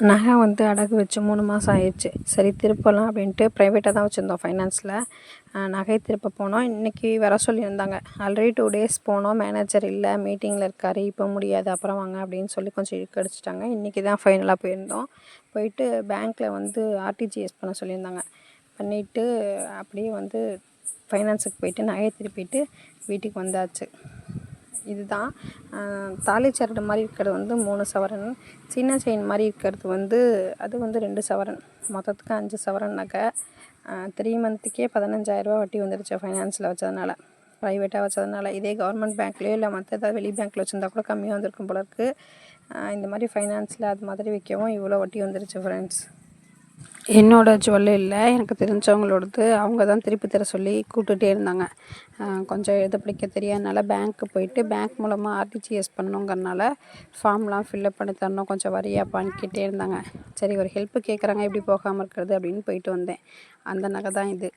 நகை வந்து அடகு வச்சு மூணு மாதம் ஆயிடுச்சு. சரி திருப்பலாம் அப்படின்ட்டு ப்ரைவேட்டாக தான் வச்சுருந்தோம் ஃபைனான்ஸில் நகை திருப்ப போனோம். இன்றைக்கி வர சொல்லியிருந்தாங்க. ஆல்ரெடி டூ டேஸ் போனோம். மேனேஜர் இல்லை மீட்டிங்கில் இருக்கார். இப்போ முடியாது அப்புறம் வாங்க அப்படின்னு சொல்லி கொஞ்சம் இழுக்கடிச்சிட்டாங்க இன்றைக்கி தான் ஃபைனலாக போயிருந்தோம். போயிட்டு பேங்க்கில் வந்து ஆர்டிஜிஎஸ் பண்ண சொல்லியிருந்தாங்க. பண்ணிவிட்டு அப்படியே வந்து ஃபைனான்ஸுக்கு போயிட்டு நகையை திருப்பிட்டு வீட்டுக்கு வந்தாச்சு. இதுதான். தாலி சரடு மாதிரி இருக்கிறது வந்து மூணு சவரன். சின்ன செயின் மாதிரி இருக்கிறது வந்து அது வந்து ரெண்டு சவரன். மொத்தத்துக்கு அஞ்சு சவரன் நகை. த்ரீ மந்த்துக்கே பதினஞ்சாயிரரூபா வட்டி வந்துடுச்சு ஃபைனான்ஸில் வச்சதுனால. ப்ரைவேட்டாக வச்சதுனால. இதே கவர்மெண்ட் பேங்க்லேயோ இல்லை மற்ற ஏதாவது வெளி பேங்க்கில் வச்சுருந்தா கூட கம்மியாக வந்திருக்கும் போல இருக்குது இந்த மாதிரி ஃபைனான்ஸில் அது மாதிரி விற்கவும் இவ்வளோ வட்டி வந்துருச்சு ஃப்ரெண்ட்ஸ் என்னோட ஜுவல்லு இல்லை எனக்கு தெரிஞ்சவங்களோடது அவங்க தான் திருப்பி தர சொல்லி கூப்பிட்டுட்டே இருந்தாங்க. கொஞ்சம் எழுத படிக்க தெரியாதனால பேங்க்கு போயிட்டு பேங்க் மூலமாக ஆர்டிஜிஎஸ் பண்ணணுங்கிறனால ஃபார்ம்லாம் ஃபில்அப் பண்ணி தரணும் கொஞ்சம் வரியாப்பான்னு கேட்டே இருந்தாங்க. சரி ஒரு ஹெல்ப்பு கேட்குறாங்க எப்படி போகாமல் இருக்கிறது அப்படின்னு போயிட்டு வந்தேன். அந்த நகை தான் இது.